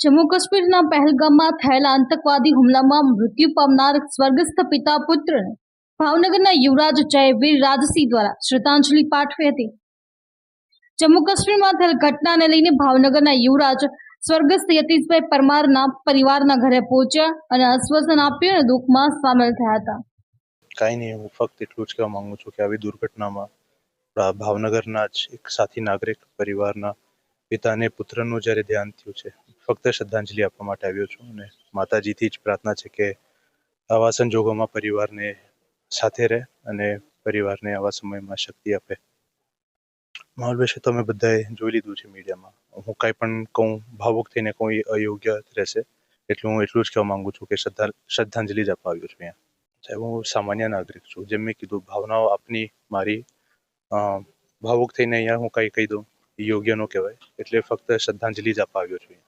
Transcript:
જમ્મુ કાશ્મીરના પહેલગામમાં થયેલા આતંકવાદી હુમલામાં મૃત્યુ પામનાર સ્વર્ગસ્થ પિતા પુત્રને ભાવનગરના યુવરાજ જયવીર રાજસિંહ દ્વારા શ્રદ્ધાંજલિ પાઠવી હતી. જમ્મુ કાશ્મીરમાં થયેલ ઘટનાને લઈને ભાવનગરના યુવરાજ સ્વર્ગસ્થ યતીશભાઈ પરમારના પરિવારના ઘરે પહોંચ્યા અને આશ્વાસન આપ્યું અને દુઃખમાં સામેલ થયા હતા. કાંઈ નહીં, હું ફક્ત એટલું જ કહેવા માંગુ છું કે આવી દુર્ઘટનામાં ભાવનગરના જ એક સાથી નાગરિક પરિવારના પિતાને પુત્રનું જ્યારે ધ્યાન થયું છે ફક્ત શ્રદ્ધાંજલિ આપવા માટે આવ્યો છું અને માતાજીથી જ પ્રાર્થના છે કે આવા સંજોગોમાં પરિવારને સાથે રહે અને પરિવારને આવા સમયમાં શક્તિ આપે. માહોલ વિશે તો અમે બધાએ જોઈ લીધું છે મીડિયામાં. હું કાંઈ પણ કહું, ભાવુક થઈને કહું એ અયોગ્ય રહેશે, એટલું હું એટલું જ કહેવા માંગુ છું કે શ્રદ્ધા, શ્રદ્ધાંજલિ જ આપવા આવ્યો છું અહીંયા. હું સામાન્ય નાગરિક છું, જેમ મેં કીધું, ભાવનાઓ આપની મારી ભાવુક થઈને અહીંયા હું કંઈ કહી દઉં, યોગ્ય ન કહેવાય, એટલે ફક્ત શ્રદ્ધાંજલિ જ આપવા આવ્યો છું.